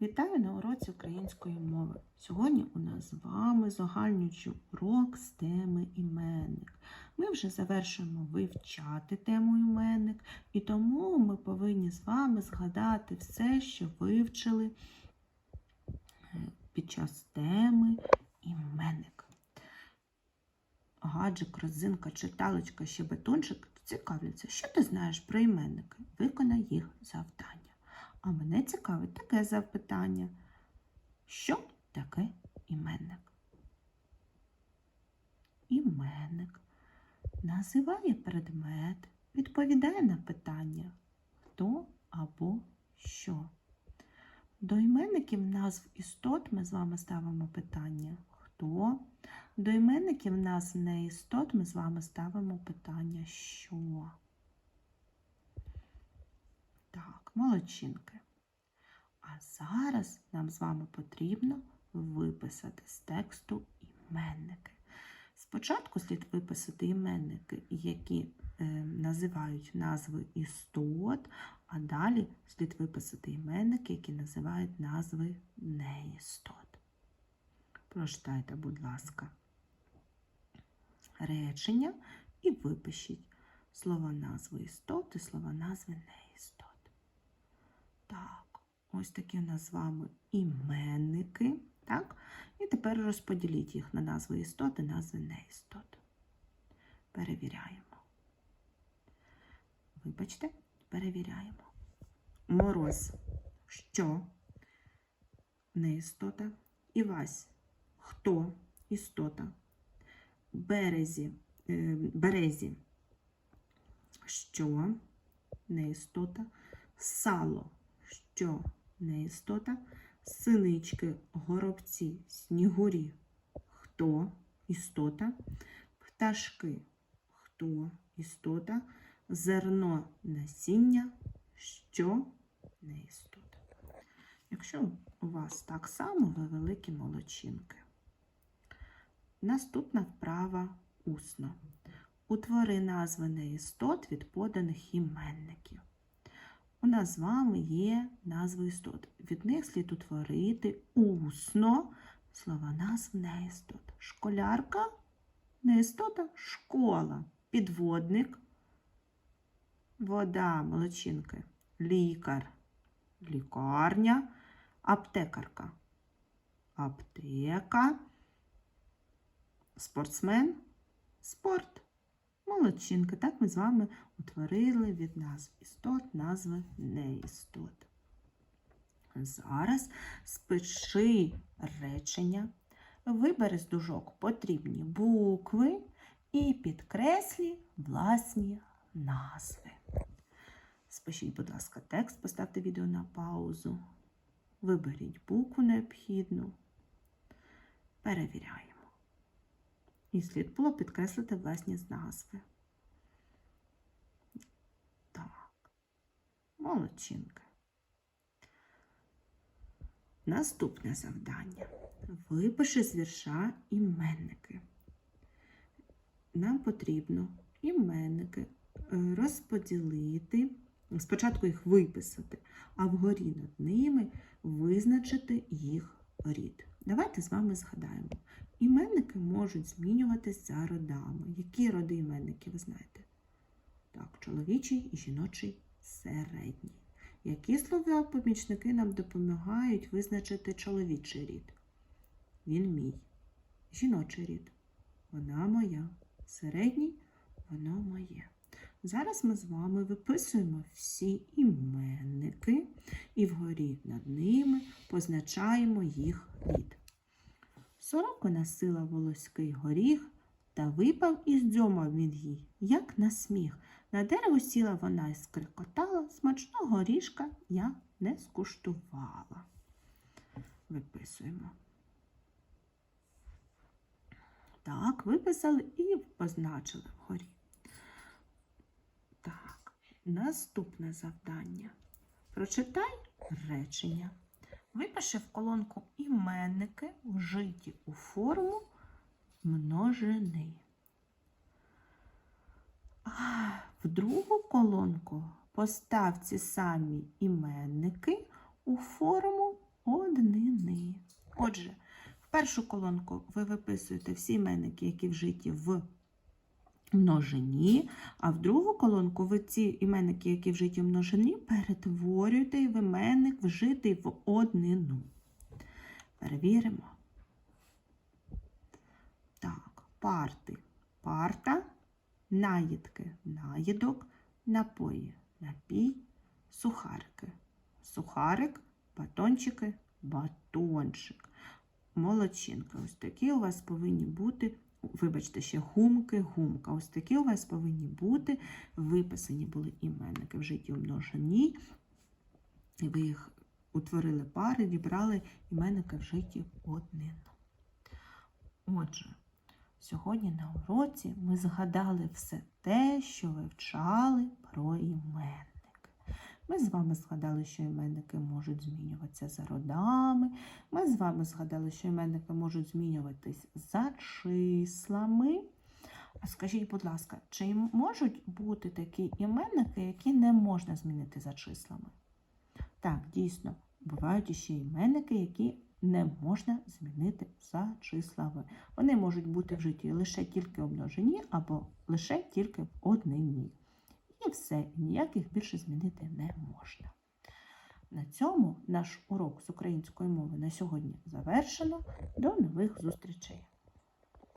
Вітаю на уроці української мови. Сьогодні у нас з вами загальнюючий урок з теми іменник. Ми вже завершуємо вивчати тему іменник, і тому ми повинні з вами згадати все, що вивчили е, під час теми іменник. Гаджик, розинка, читалочка, щебетунчик цікавляться, що ти знаєш про іменники. Виконай їх завдання. А мене цікавить таке запитання. Що таке іменник? Іменник називає предмет, відповідає на питання хто або що. До іменників назв істот ми з вами ставимо питання хто. До іменників назв неістот ми з вами ставимо питання що. Так, молодчинки. А зараз нам з вами потрібно виписати з тексту іменники. Спочатку слід виписати іменники, які е, називають назви істот, а далі слід виписати іменники, які називають назви неістот. Прочитайте, будь ласка, речення і випишіть слова назви істот і слова назви неістот. Так, ось такі у нас з вами іменники. Так? І тепер розподіліть їх на назви істот і назви неістот. Перевіряємо. Вибачте, перевіряємо. Мороз. Що? Неістота. Івась. Хто? Істота. Березі. е, Березі. Що? Неістота. Сало. Що? Неістота. Синички, горобці, снігурі. Хто? Істота. Пташки. Хто? Істота. Зерно насіння. Що? Неістота. Якщо у вас так само, ви великі молодчинки. Наступна вправа усно. Утвори назви неістот від поданих іменників. У нас з вами є назви істот. Від них слід утворити усно слова назв неістот. Школярка, неістота, школа, підводник, вода, молодчинки, лікар, лікарня, аптекарка, аптека, спортсмен, спорт. Молодчинки, так ми з вами утворили від назв істот назви неістот. Зараз спиши речення, вибери з дужок потрібні букви і підкреслі власні назви. Спишіть, будь ласка, текст, поставте відео на паузу. Виберіть букву необхідну. Перевіряємо. І слід було підкреслити власні назви. Так, молодчинки. Наступне завдання. Випиши з вірша іменники. Нам потрібно іменники е, розподілити, спочатку їх виписати, а вгорі над ними визначити їх рід. Давайте з вами згадаємо. Іменники можуть змінюватись за родами. Які роди іменників ви знаєте? Так, чоловічий і жіночий середній. Які слова помічники нам допомагають визначити чоловічий рід? Він мій. Жіночий рід. Вона моя. Середній воно моє. Зараз ми з вами виписуємо всі іменники і вгорі над ними позначаємо їх рід. Сорока носила волоський горіх та випав із дзьома він їй, як на сміх. На дерево сіла вона і скрикотала, смачного горішка я не скуштувала. Виписуємо. Так, виписали і позначили вгорі. Так, наступне завдання. Прочитай речення. Випиши в колонку іменники, вжиті у форму множини. В другу колонку постав ці самі іменники у форму Отже, в першу колонку ви виписуєте всі іменники, які вжиті в множині, а в другу колонку ви ці іменники, які в множині, перетворюєте в іменник вжитий в однину. Перевіримо. Так, парти. Парта, наїдки, наїдок, напої, напій, сухарики. Сухарик, батончики, батончик. Молодчинка. Ось такі у вас повинні бути, вибачте, ще гумки, гумка. Ось такі у вас повинні бути. Виписані були іменники в житті у. І ви їх утворили пари, дібрали іменники в житті однину. Отже, сьогодні на уроці ми згадали все те, що вивчали про іменники. Ми з вами згадали, що іменники можуть змінюватися за родами. Ми з вами згадали, що іменники можуть змінюватись за числами. А скажіть, будь ласка, чи можуть бути такі іменники, які не можна змінити за числами? Так, дійсно, бувають іще іменники, які не можна змінити за числами. Вони можуть бути в житті лише тільки в або лише тільки в однині. І все, ніяких більше змінити не можна. На цьому наш урок з української мови на сьогодні завершено. До нових зустрічей!